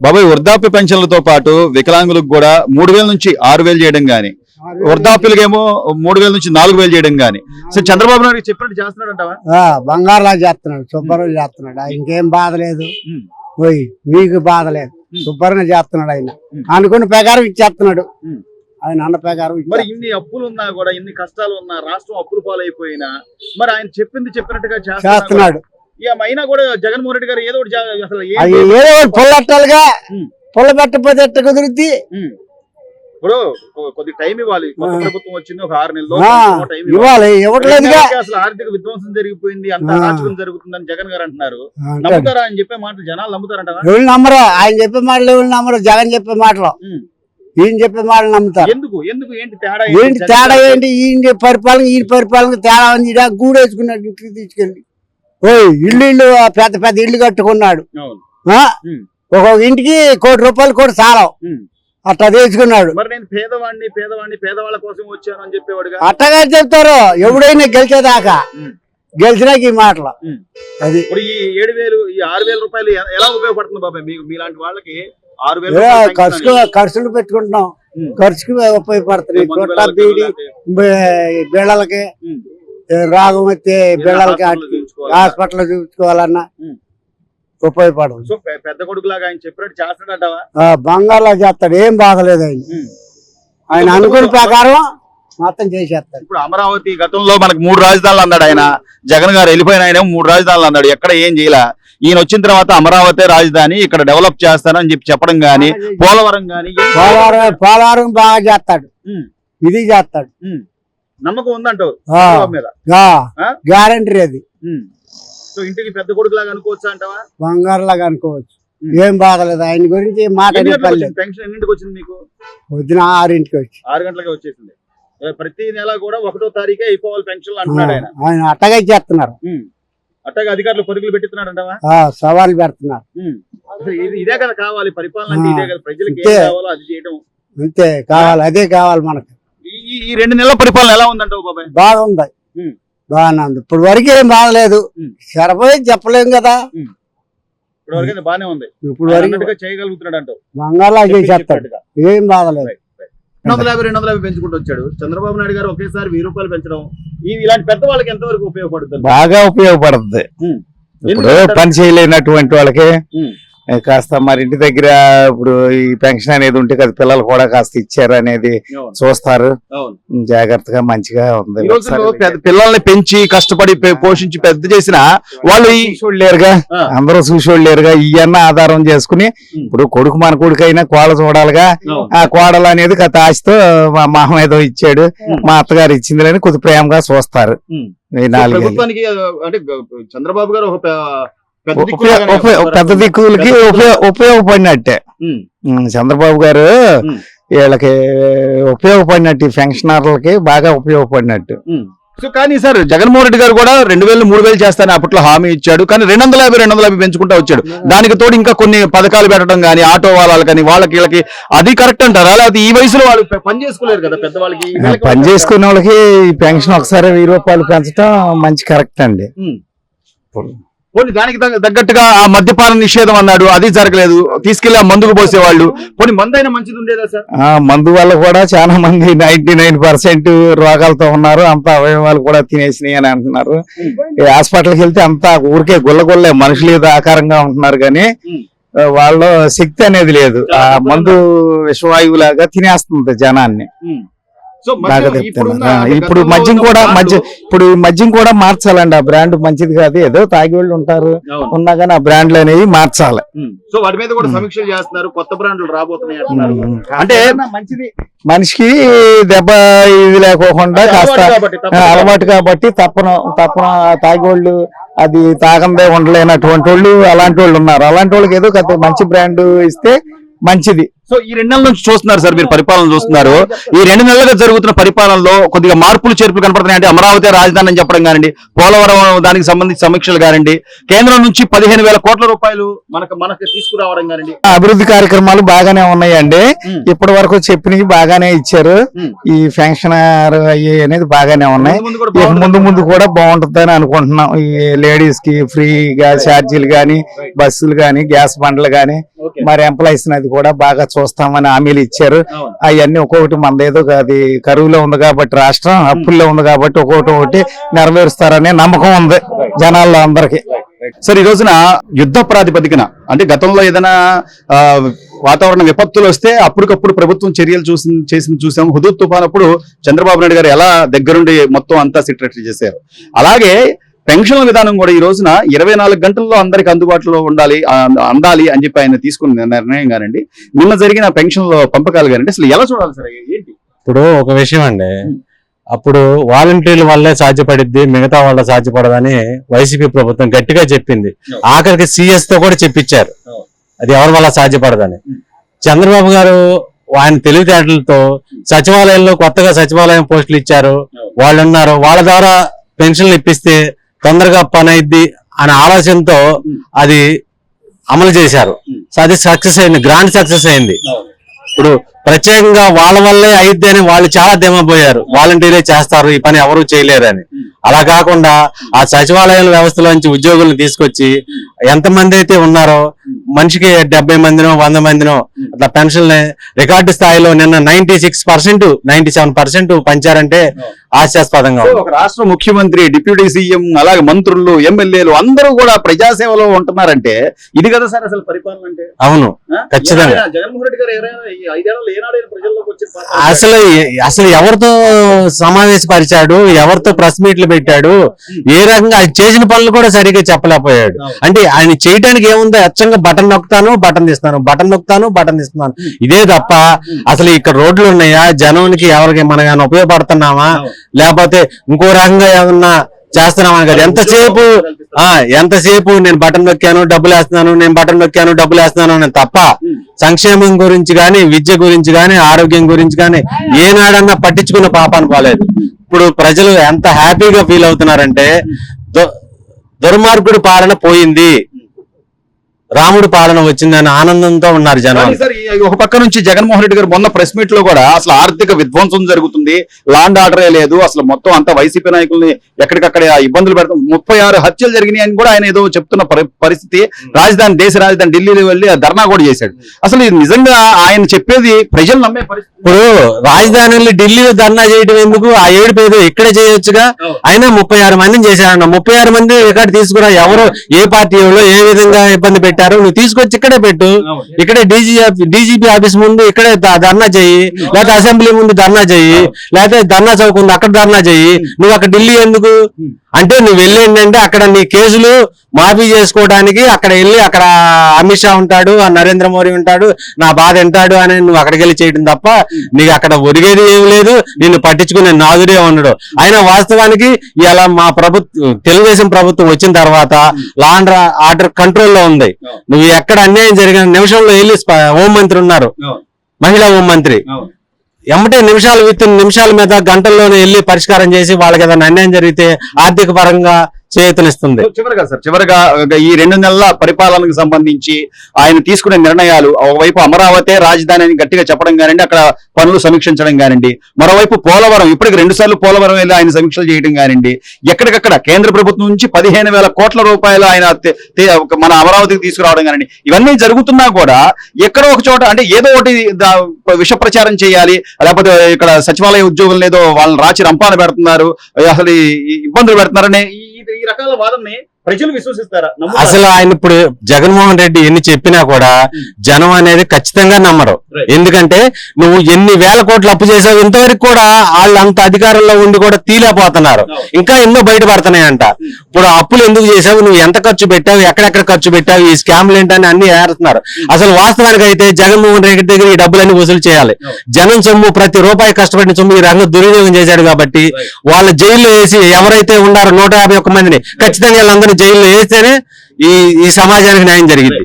బాబాయ్ వృద్ధాప్య పెన్షన్లతో పాటు వికలాంగులకు కూడా మూడు వేల నుంచి ఆరు వేలు చేయడం గాని వృద్ధాప్యులకేమో మూడు వేల నుంచి నాలుగు వేలు చేయడం గాని సో చంద్రబాబు నాయుడు చెప్పినట్టు చేస్తున్నాడు అంటావా బంగారులా చేస్తున్నాడు శుభ్రంగా చేస్తున్నాడు ఇంకేం బాధ లేదు. పోయి మీకు బాధ లేదు. శుభ్రంగా చేస్తున్నాడు ఆయన. అనుకున్న ప్రకారం ఇచ్చేస్తున్నాడు. ఆయన అన్న ప్రకారం మరి. ఇన్ని అప్పులు ఉన్నా కూడా ఇన్ని కష్టాలు ఉన్నా రాష్ట్రం అప్పులు పాలైపోయినా మరి ఆయన చెప్పింది చెప్పినట్టుగా చేస్తున్నాడు ఇక అయినా కూడా జగన్మోహన్ రెడ్డి గారు ఏదో ఒకటి అసలు ఏదో ఒకటి పుల్లట్టాలుగా. ఉమ్. పుల్ల పెట్టకపోతే ఎట్ట కుదిరిద్ది. ఇప్పుడు కొద్ది టైం ఇవ్వాలి. కొత్త. ప్రభుత్వం వచ్చింది ఒక ఆరు నెలలు ఇవ్వాలి. ఇవ్వట్లేదుగా. అసలు ఆర్థిక విధ్వంసం జరిగిపోయింది. అంత. అరాచకం జరుగుతుందని జగన్ గారు అంటున్నారు. అంటాడు. నమ్ముతారా ఆయన చెప్పే మాటలు జనాలు ఎవరు నమ్మరు? ఆయన చెప్పే మాటలు ఎవరు నమ్మరు? జగన్ చెప్పే మాటలు. ఈయన చెప్పే మాటలు నమ్ముతారు. ఎందుకు? ఎందుకు? ఏంటి తేడా ఏంటి తేడా ఏంటి? ఈయన పరిపాలన ఈయన పరిపాలన తేడా గూడేసుకున్నాడు ఇంటికి తీసుకెళ్ళి. ఓయ్ ఇల్లు ఇల్లు పెద్ద పెద్ద ఇల్లు కట్టుకున్నాడు. ఒక్కొక్క ఇంటికి కోటి రూపాయలు కూడా ఉమ్. అట్లా తెచ్చుకున్నాడు పేదవాడిని పేదవాడిని పేదవాళ్ళ కోసం వచ్చాను అని చెప్పేవాడుగా అట్టగా చెప్తారు ఎవడైనా గెలిచేదాకా. గెలిచినాక ఈ మాటలు. అది ఇప్పుడు ఈ ఏడు వేలు ఈ ఆరు వేల రూపాయలు ఎ- ఎలా ఉపయోగపడుతుంది బాబాయ్ మీకు మీలాంటి వాళ్ళకి ఆరు వేల ఏ, రూపాయలు ఖర్చుకు పెన్షన్ ఖర్చులు పెట్టుకుంటున్నాం. ఖర్చుకి బిళ్ళలకి బీడి బిళ్ళలకి రాగం వస్తే బిళ్ళలకి. హాస్పిటల్ చూపించుకోవాలన్నా. ఉపయోగపడదు. సో పెద్ద కొడుకులాగా ఆయన చెప్పినట్టు చేస్తాడంటావా బంగారులో చేస్తాడు. ఏం బాధలేదు ఆయన. ఆయన అనుకున్న ప్రకారం మొత్తం చేసేస్తాడు. ఇప్పుడు అమరావతి గతంలో మనకు మూడు రాజధానులు అన్నాడు ఆయన. జగన్ గారు వెళ్ళిపోయిన ఆయన మూడు రాజధానులు అన్నాడు. ఎక్కడ ఏం చేయలే. ఈయన వచ్చిన తర్వాత అమరావతి రాజధాని ఇక్కడ డెవలప్ చేస్తానని చెప్పి చెప్పడం గాని పోలవరం గాని పోలవరం పోలవరం బాగా చేస్తాడు. ఇది చేస్తాడు. నమ్మకం ఉందంటావు? గ్యారంటీ అది. సో ఇంటికి పెద్ద కొడుకులాగా అనుకోవచ్చా అంటావా? బంగారులాగా అనుకోవచ్చు. ఏం బాధలేదు ఆయన గురించి? పెన్షన్ ఎన్నింటికి వచ్చింది మీకు పొద్దున ఆరింటికి వచ్చి ఆరు గంటలకే వచ్చేసింది. ప్రతి నెల కూడా ఒకటో తారీఖే అయిపోవాలి పెన్షన్ అంటున్నాడు ఆయన. ఆయన అట్టగా చేస్తున్నారు. అట్టగా అధికారులు పరుగులు పెట్టిస్తున్నాడు అంటావా? సవాల్ పెడుతున్నారు. ఇది ఇదే కదా కావాలి. పరిపాలన ఇదే కదా. ప్రజలకు ఏం ఇంతే. కావాలో అది చేయడం అంతే. కావాలి. అదే కావాలి మనకు. ఈ- రెండు నెలల పరిపాలన ఎలా ఉందంటావు బాబాయ్? బాగుంది. బాగానే ఉంది. ఇప్పుడు వరకు ఏం బాగలేదు. సరిపోయి చెప్పలేం కదా. ఇప్పుడు వరకు ఉంది. ఇప్పుడు చేయగలుగుతున్నాడు అంటావు. బంగాళా చేసేస్తాడు చెప్పినట్టుగా. ఏం బాధలేదు రెండు వందల యాభై రెండు వందల యాభై పెంచుకుంటూ వచ్చాడు. చంద్రబాబు నాయుడు గారు ఒకేసారి వెయ్యి రూపాయలు పెంచడం ఈ ఇలాంటి పెద్ద వాళ్ళకి ఎంతవరకు ఉపయోగపడుతుంది? బాగా ఉపయోగపడుతుంది. ఇప్పుడు? పని చేయలేనటువంటి వాళ్ళకి కాస్త మరి ఇంటి దగ్గర ఇప్పుడు ఈ పెన్షన్ అనేది ఉంటే కదా పిల్లలు కూడా కాస్త ఇచ్చారు అనేది చూస్తారు. జాగ్రత్తగా మంచిగా ఉంది పిల్లల్ని పెంచి కష్టపడి పోషించి పెద్ద చేసిన వాళ్ళు ఈ చూసోళ్ళు లేరుగా ఆ. అందరూ చూసోళ్ళు లేరుగా ఇవన్న ఆధారం చేసుకుని. ఇప్పుడు కొడుకు మన కొడుకు అయినా కోడ చూడాలిగా. ఆ కోడలు అనేది గత ఆశతో మా మామ ఏదో ఇచ్చాడు. మా అత్తగారు ఇచ్చింది కొద్ది ప్రేమగా చూస్తారు అంటే చంద్రబాబు గారు ఒక పెద్ద దిక్కులకి ఉపయోగపడినట్టే. చంద్రబాబు గారు. వీళ్ళకి ఉపయోగపడినట్టు ఈ పెన్షనర్లకి బాగా ఉపయోగపడినట్టు. సో కానీ సార్ జగన్మోహన్ రెడ్డి గారు కూడా రెండు వేలు మూడు వేలు చేస్తానని అప్పట్లో హామీ ఇచ్చాడు. కానీ రెండు వందల యాభై రెండు వందల యాభై పెంచుకుంటా వచ్చాడు. దానికి తోడు ఇంకా కొన్ని పథకాలు పెట్టడం కానీ ఆటో వాళ్ళకి కానీ వాళ్ళకి వీళ్ళకి అది కరెక్ట్ అంటారా? లేకపోతే ఈ వయసులో వాళ్ళు పని చేసుకోలేరు కదా పెద్దవాళ్ళకి. పని చేసుకునే వాళ్ళకి ఈ పెన్షన్ ఒకసారి వెయ్యి రూపాయలు పెంచడం మంచి కరెక్ట్ అండి. పోనీ దానికి తగ్గ- తగ్గట్టుగా ఆ మద్యపాన నిషేధం అన్నాడు అది జరగలేదు. తీసుకెళ్ళి ఆ మందుకు పోసేవాళ్ళు. పోనీ మందు అయినా మంచిది ఉండేదా సార్? ఆ మందు వల్ల కూడా చాలా మంది నైన్టీ రోగాలతో ఉన్నారు. అంత అవయవాలు కూడా తినేసినాయి అని అంటున్నారు. హాస్పిటల్కి వెళ్తే అంతా ఊరికే గుల్లగుల్లే మనుషులు ఏదో ఆకారంగా ఉంటున్నారు కానీ వాళ్ళ శక్తి అనేది లేదు. ఆ మందు విషవాయువులాగా తినేస్తుంది జనాన్ని. బాగా ఇప్పుడు మద్యం కూడా మద్యం ఇప్పుడు ఈ మద్యం కూడా మార్చాలండి. ఆ బ్రాండ్ మంచిది కాదు. ఏదో తాగి వాళ్ళు ఉంటారు. ఉన్నా కానీ ఆ బ్రాండ్లు అనేవి మార్చాలి. సో వాటి మీద కూడా సమీక్షలు చేస్తున్నారు. కొత్త బ్రాండ్లు రాబోతున్నాయి అంటే మంచిది. మనిషికి దెబ్బ ఇది లేకోకుండా కాస్త అలవాటు కాబట్టి తప్పన తప్పన తాగేవాళ్ళు అది తాగందే ఉండలేనటువంటి వాళ్ళు అలాంటి వాళ్ళు ఉన్నారు. అలాంటి వాళ్ళకి ఏదో మంచి బ్రాండ్ ఇస్తే మంచిది. సో ఈ రెండు నెలల నుంచి చూస్తున్నారు సార్ మీరు పరిపాలన చూస్తున్నారు ఈ రెండు నెలలుగా జరుగుతున్న పరిపాలనలో కొద్దిగా మార్పులు చేర్పులు కనపడుతున్నాయి అంటే అమరావతి రాజధాని అని చెప్పడం కానివ్వండి పోలవరం దానికి సంబంధించి సమీక్షలు కానివ్వండి కేంద్రం నుంచి పదిహేను వేల కోట్ల రూపాయలు మనకు మనకు తీసుకురావడం కానివ్వండి అభివృద్ధి కార్యక్రమాలు బాగానే ఉన్నాయండి. ఇప్పటి వరకు చెప్పినవి బాగానే ఇచ్చారు. ఈ ఫంక్షన్ అయ్యి అనేది బాగానే ఉన్నాయి ముందు కూడా ఇక బాగుంటుంది. ముందు కూడా బాగుంటుందని అనుకుంటున్నాం ఈ లేడీస్కి ఫ్రీగా ఛార్జీలు గాని బస్సులు గాని గ్యాస్ బండ్లు గాని ఓకే. మరి ఎంప్లాయీస్ అది కూడా బాగా చూస్తామని హామీలు ఇచ్చారు. అవును. అవన్నీ ఒక్కొక్కటి మనదేదో అది కరువులో ఉంది కాబట్టి రాష్ట్రం అప్పుల్లో ఉంది కాబట్టి ఒక్కొక్కటి ఒకటి నెరవేరుస్తారనే నమ్మకం ఉంది జనాల్లో అందరికి. సార్ ఈ రోజున యుద్ధ ప్రాతిపదికన అంటే గతంలో ఏదైనా వాతావరణ విపత్తులు వస్తే అప్పటికప్పుడు ప్రభుత్వం చర్యలు చూసి చేసింది చూసాం. హుదూద్ తుఫాన్ అప్పుడు చంద్రబాబు నాయుడు గారు ఎలా దగ్గరుండి మొత్తం అంతా సెక్రటరీ చేశారు. అలాగే పెన్షన్ల విధానం కూడా ఈ రోజున ఇరవై నాలుగు గంటల్లో అందరికి అందుబాటులో ఉండాలి అందాలి అని చెప్పి ఆయన తీసుకున్న నిర్ణయం కానండి. నిన్న జరిగిన పెన్షన్ల పంపకాలు కానండి. అసలు ఎలా చూడాలి సార్ ఏంటి? ఇప్పుడు ఒక విషయం అండి. అప్పుడు వాలంటీర్ల వల్లే సాధ్యపడిద్ది మిగతా వాళ్ళ సాధ్యపడదని వైసీపీ ప్రభుత్వం గట్టిగా చెప్పింది. ఆఖరికి సిఎస్తో కూడా చెప్పించారు. అది ఎవరి వల్ల సాధ్యపడదని. చంద్రబాబు గారు ఆయన తెలివితేటలతో సచివాలయంలో కొత్తగా సచివాలయం పోస్టులు ఇచ్చారు. వాళ్ళు ఉన్నారు వాళ్ళ ద్వారా పెన్షన్లు ఇప్పిస్తే తొందరగా పని అయిద్ది అనే ఆలోచనతో అది అమలు చేశారు. సో అది సక్సెస్ అయింది. గ్రాండ్ సక్సెస్ అయింది. ఇప్పుడు ప్రత్యేకంగా వాళ్ళ వల్లే అయిద్ది అని వాళ్ళు చాలా దిమ్మపోయారు వాలంటీరే చేస్తారు. ఈ పని ఎవరు చేయలేరని. అలా కాకుండా ఆ సచివాలయాల వ్యవస్థలోంచి ఉద్యోగులను తీసుకొచ్చి ఎంతమంది అయితే ఉన్నారో మనిషికి డెబ్బై మందినో వంద మందినో అట్లా పెన్షన్ రికార్డు స్థాయిలో నిన్న ninety six percent ninety seven percent పంచారంటే ఉంది. ఒక రాష్ట్ర ముఖ్యమంత్రి డిప్యూటీ సీఎం అలాగే మంత్రులు ఎమ్మెల్యేలు అందరూ కూడా ప్రజాసేవలో ఉంటున్నారంటే ఇది కదా సార్ అసలు పరిపాలన అంటే? అవును? ఖచ్చితంగా. జగన్మోహన్ రెడ్డి గారు అసలు అసలు ఎవరితో సమావేశపరిచాడు? ఎవరితో ప్రెస్ మీట్లు పెట్టాడు? ఏ రకంగా ఆయన చేసిన పనులు కూడా సరిగ్గా చెప్పలేకపోయాడు. అంటే ఆయన చేయడానికి ఏముందో? అచ్చంగా బటన్ నొక్కుతాను బటన్ తీస్తాను బటన్ నొక్కుతాను బటన్ తీస్తున్నాను. ఇదే తప్ప అసలు ఇక్కడ రోడ్లు ఉన్నాయా? జనానికి ఎవరికి మనకి ఉపయోగపడుతున్నామా. లేకపోతే ఇంకో రకంగా ఏమన్నా చేస్తున్నామని కదా. ఎంతసేపు ఆ ఎంతసేపు నేను బటన్ నొక్కాను డబ్బులు వేస్తున్నాను నేను బటన్ నొక్కాను డబ్బులు వేస్తున్నాను అని తప్ప సంక్షేమం గురించి కానీ విద్య గురించి కానీ ఆరోగ్యం గురించి కానీ ఏనాడన్నా పట్టించుకున్న పాపాను పోలేదు ఇప్పుడు ప్రజలు ఎంత హ్యాపీగా ఫీల్ అవుతున్నారంటే దు- దుర్మార్గుడు పాలన పోయింది. రాముడు పాలన వచ్చిందని ఆనందంతో ఉన్నారు జనం ఒక పక్క నుంచి జగన్మోహన్ రెడ్డి గారు మొన్న ప్రెస్ మీట్లో కూడా అసలు ఆర్థిక విధ్వంసం జరుగుతుంది లాండ్ ఆర్డరే లేదు అసలు మొత్తం అంతా వైసీపీ నాయకుల్ని ఎక్కడికక్కడ ఇబ్బందులు పెడతాం ముప్పై ఆరు హత్యలు జరిగినాయి అని కూడా ఆయన ఏదో చెప్తున్న పరి- పరిస్థితి. రాజధాని దేశ రాజధాని ఢిల్లీలో వెళ్ళి ధర్నా కూడా చేశాడు. అసలు ఇది నిజంగా ఆయన చెప్పేది ప్రజలు నమ్మే పరిస్థితి. ఇప్పుడు రాజధానిలో ఢిల్లీలో ధర్నా చేయడం ఎందుకు? ఆ ఏడుపు ఏదో ఇక్కడే చేయొచ్చుగా? అయినా ముప్పై ఆరు మందిని చేశారన్న. ముప్పై ఆరు మంది ఇక్కడ తీసుకురా ఎవరు? ఏ పార్టీ ఏ విధంగా ఇబ్బంది పెట్టారు. నువ్వు తీసుకొచ్చి ఇక్కడే పెట్టు. ఇక్కడే డీజీ డీజీపీ ఆఫీస్ ముందు ఇక్కడే ధర్నా చెయ్యి. లేకపోతే అసెంబ్లీ ముందు ధర్నా చెయ్యి. లేకపోతే ధర్నా చౌక్ ఉంది అక్కడ ధర్నా చెయ్యి. నువ్వు అక్కడ ఢిల్లీ ఎందుకు? అంటే నువ్వు వెళ్ళి ఏంటంటే అక్కడ నీ కేసులు మాఫీ చేసుకోవడానికి అక్కడ వెళ్ళి అక్కడ అమిత్ షా ఉంటాడు ఆ నరేంద్ర మోడీ ఉంటాడు నా బాధ వింటాడు అని నువ్వు అక్కడికి వెళ్ళి చేయడం తప్ప నీకు అక్కడ ఒరిగేది ఏం లేదు నిన్ను పట్టించుకునే నాదుడే ఉండడు అయినా వాస్తవానికి ఇలా మా ప్రభుత్వం తెలుగుదేశం ప్రభుత్వం వచ్చిన తర్వాత లా అండ్ ఆర్డర్ కంట్రోల్లో ఉంది. నువ్వు ఎక్కడ అన్యాయం జరిగిన నిమిషంలో వెళ్ళి హోంమంత్రి ఉన్నారు. మహిళా హోంమంత్రి. ఎమ్మటే నిమిషాలు విత్ నిమిషాల మీద గంటల్లోనే వెళ్ళి పరిష్కారం చేసి వాళ్ళకి ఏదైనా అన్యాయం జరిగితే ఆర్థిక పరంగా చేతనిస్తుంది. చివరిగా సార్ చివరిగా ఈ రెండు నెలల పరిపాలనకు సంబంధించి ఆయన తీసుకునే నిర్ణయాలు ఒకవైపు అమరావతి రాజధాని అని గట్టిగా చెప్పడం కానివ్వండి అక్కడ పనులు సమీక్షించడం కానివ్వండి మరోవైపు పోలవరం ఇప్పటికి రెండు సార్లు పోలవరం వెళ్ళి ఆయన సమీక్షలు చేయడం కానివ్వండి ఎక్కడికక్కడ కేంద్ర ప్రభుత్వం నుంచి పదిహేను వేల కోట్ల రూపాయలు ఆయన మన అమరావతికి తీసుకురావడం కానివ్వండి ఇవన్నీ జరుగుతున్నా కూడా ఎక్కడో ఒక చోట అంటే ఏదో ఒకటి విష ప్రచారం చేయాలి లేకపోతే ఇక్కడ సచివాలయ ఉద్యోగులు ఏదో వాళ్ళని రాచి రంపాన పెడుతున్నారు అసలు ఈ- ఇబ్బందులు పెడుతున్నారనే ఈ రకాల వాదనని ప్రజలు విశ్వసిస్తారా? అసలు ఆయన ఇప్పుడు జగన్మోహన్ రెడ్డి ఎన్ని చెప్పినా కూడా జనం అనేది ఖచ్చితంగా నమ్మరు. ఎందుకంటే నువ్వు ఎన్ని వేల కోట్లు అప్పు చేసావు ఇంతవరకు కూడా వాళ్ళు అంత అధికారంలో ఉండి కూడా తీలేకపోతున్నారు. No. ఇంకా ఎన్నో బయటపడుతున్నాయంట. ఇప్పుడు ఆ అప్పులు ఎందుకు చేసావు నువ్వు ఎంత ఖర్చు పెట్టావు? ఎక్కడెక్కడ ఖర్చు పెట్టావు? ఈ స్కామ్లు ఏంటని అన్ని ఏరుతున్నారు అసలు వాస్తవానికి అయితే జగన్మోహన్ రెడ్డి దగ్గర ఈ డబ్బులన్నీ వసూలు చేయాలి. జనం సొమ్ము ప్రతి రూపాయి కష్టపడిన సొమ్ము ఈ రంగం దుర్వినియోగం చేశాడు కాబట్టి. వాళ్ళ జైల్లో వేసి ఎవరైతే ఉన్నారో నూట మందిని ఖచ్చితంగా వీళ్ళందరినీ జైల్లో వేస్తేనే ఈ ఈ సమాజానికి న్యాయం జరిగింది.